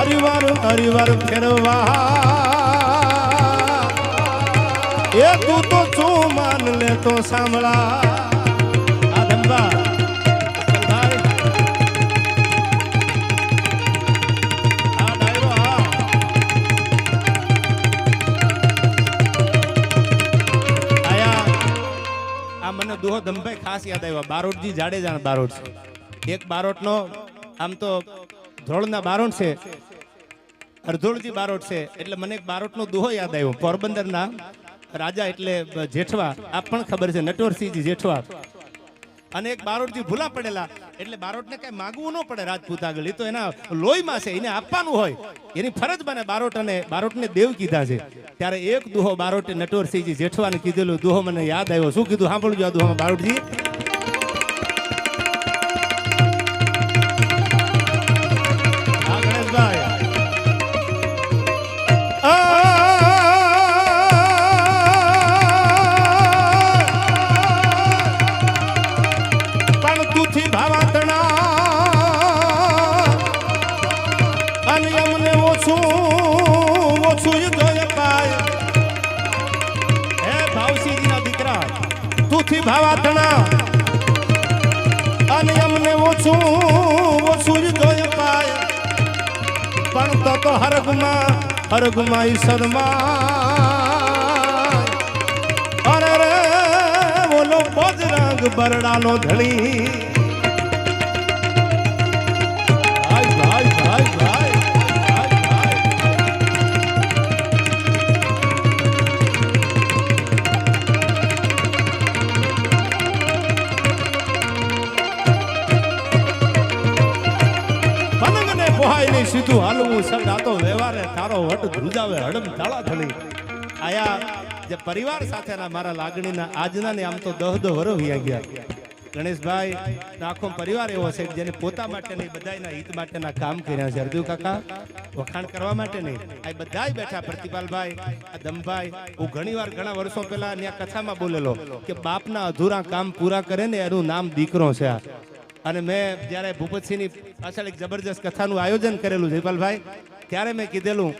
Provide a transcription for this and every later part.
હરિવાર હરિવાર ફેરવા એ તું તો શું માન લે તો સાંભળા. આ આ મને દોહો દંભાઈ ખાસ યાદ આવ્યા. બારોટજી જાડેજા બારોટ એક બારોટનો, આમ તો ધોળના બારોટ છે. અર્ધોળજી બારોટ છે. એટલે મને એક બારોટનો દોહો યાદ આવ્યો. પોરબંદરના રાજા એટલે જેઠવા. આ પણ ખબર છે, નટવરસિંહજી જેઠવા. અને એક બારોટજી ભૂલા પડેલા. એટલે બારોટને કઈ માગવું ન પડે રાજપૂત આગળ. એ તો એના લોહીમાં છે, એને આપવાનું હોય. એની ફરજ બને બારોટ અને બારોટને દેવ કીધા છે. ત્યારે એક દુહો બારોટે નટવરસિંહજી જેઠવાને કીધેલું દુહો મને યાદ આવ્યો. શું કીધું? સાંભળજો આ દુહો બારોટજી. તુથી ભાવાતણા અને અમને ઓછું ઓછું જોય પાય. પણ તો તો હરગમાં હરગમાં ઈશ્વરમાં અરે રે બોલો બજરંગ બરડાનો ધણી. પલંગને પોહાય નહીં સીધું હાલવું સર આ તો વ્યવહારે તારો વટ ધ્રુજાવે હડમ તાળા થળી આયા જે પરિવાર સાથેના મારા લાગણીના આજના ને આમ તો દહ દહ વરો વ્યા ગયા. ગણેશભાઈ આખો પરિવાર એવો છે જેને પોતા માટે નહીં બધાના હિત માટેના કામ કર્યા છે. અર્જુ કાકા, વખાણ કરવા માટે નહીં. આ બધાય બેઠા પ્રતિપાલભાઈ, આ દમભાઈ, હું ઘણીવાર ઘણા વર્ષો પહેલા ત્યાં કથામાં બોલેલો કે બાપના અધૂરા કામ પૂરા કરે ને એનું નામ દીકરો છે આ. અને મેં જ્યારે ભૂપતસિંહની પાછળ એક જબરજસ્ત કથાનું આયોજન કરેલું જયપાલભાઈ, ત્યારે મેં કીધેલું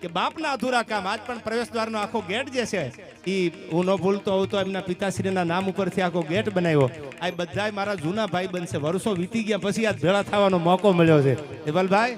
કે બાપના અધૂરા કામ, આજ પણ પ્રવેશ દ્વારનો આખો ગેટ જે છે એ હું ન ભૂલતો હોઉં તો એમના પિતાશ્રીના નામ ઉપરથી આખો ગેટ બનાવ્યો. આ બધાય મારા જૂના ભાઈ બનશે. વર્ષો વીતી ગયા, પછી આ ભેળા થવાનો મોકો મળ્યો છે. જયપાલભાઈ